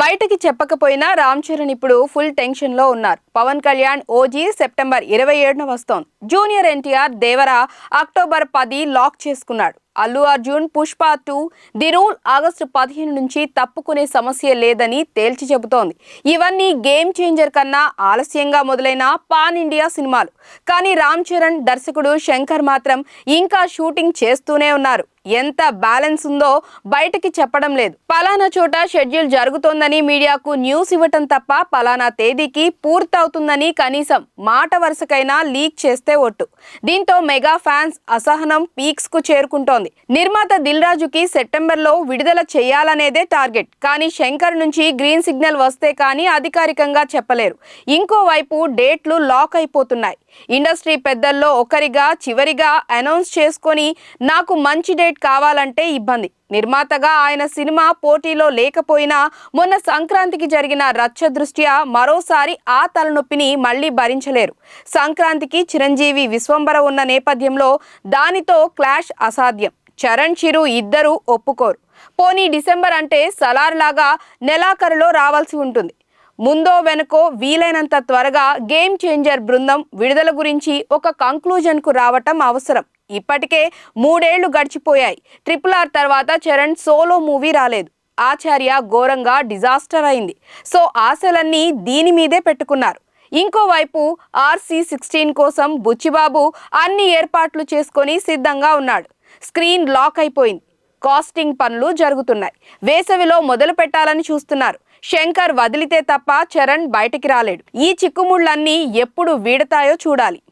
బయటకి చెప్పకపోయినా రామ్ చరణ్ ఇప్పుడు ఫుల్ టెన్షన్లో ఉన్నారు. పవన్ కళ్యాణ్ ఓజీ సెప్టెంబర్ ఇరవై ఏడున వస్తోంది. జూనియర్ ఎన్టీఆర్ దేవర అక్టోబర్ పది లాక్ చేసుకున్నాడు. Allu Arjun Pushpa two the rule August పదిహేను నుంచి తప్పుకునే సమస్య లేదని తేల్చి చెబుతోంది. ఇవన్నీ గేమ్ చేంజర్ కన్నా ఆలస్యంగా మొదలైన పాన్ ఇండియా సినిమాలు. కానీ రామ్ చరణ్ దర్శకుడు శంకర్ మాత్రం ఇంకా షూటింగ్ చేస్తూనే ఉన్నారు. ఎంత బ్యాలెన్స్ ఉందో బయటకి చెప్పడం లేదు. పలానా చోట షెడ్యూల్ జరుగుతోందని మీడియాకు న్యూస్ ఇవ్వటం తప్ప పలానా తేదీకి పూర్తవుతుందని కనీసం మాట వరుసకైనా లీక్ చేస్తే ఒట్టు. దీంతో మెగా ఫ్యాన్స్ అసహనం పీక్స్కు చేరుకుంటోంది. నిర్మాత దిల్ రాజుకి సెప్టెంబర్లో విడుదల చేయాలనేదే టార్గెట్. కానీ శంకర్ నుంచి గ్రీన్ సిగ్నల్ వస్తే కానీ అధికారికంగా చెప్పలేరు. ఇంకోవైపు డేట్లు లాక్ అయిపోతున్నాయి. ఇండస్ట్రీ పెద్దల్లో ఒకరిగా చివరిగా అనౌన్స్ చేసుకొని నాకు మంచి డేట్ కావాలంటే ఇబ్బంది. నిర్మాతగా ఆయన సినిమా పోటీలో లేకపోయినా మొన్న సంక్రాంతికి జరిగిన రచ్చ దృష్ట్యా మరోసారి ఆ తలనొప్పిని మళ్ళీ భరించలేరు. సంక్రాంతికి చిరంజీవి విశ్వంబర ఉన్న నేపథ్యంలో దానితో క్లాష్ అసాధ్యం. చరణ్ చిరు ఇద్దరూ ఒప్పుకోరు. పోనీ డిసెంబర్ అంటే సలార్ లాగా నెలాఖరులో రావాల్సి ఉంటుంది. ముందో వెనుకో వీలైనంత త్వరగా గేమ్ చేంజర్ బృందం విడుదల గురించి ఒక కంక్లూజన్కు రావటం అవసరం. ఇప్పటికే మూడేళ్ళు గడిచిపోయాయి. ట్రిపుల్ ఆర్ తర్వాత చరణ్ సోలో మూవీ రాలేదు. ఆచార్య ఘోరంగా డిజాస్టర్ అయింది. సో ఆశలన్నీ దీని మీదే పెట్టుకున్నారు. ఇంకోవైపు ఆర్సీ సిక్స్టీన్ కోసం బుచ్చిబాబు అన్ని ఏర్పాట్లు చేసుకొని సిద్ధంగా ఉన్నాడు. స్క్రీన్ లాక్ అయిపోయింది. కాస్టింగ్ పనులు జరుగుతున్నాయి. వేసవిలో మొదలు పెట్టాలని చూస్తున్నారు. శంకర్ వదిలితే తప్ప చరణ్ బయటికి రాలేడు. ఈ చిక్కుముళ్ళన్నీ ఎప్పుడు వీడతాయో చూడాలి.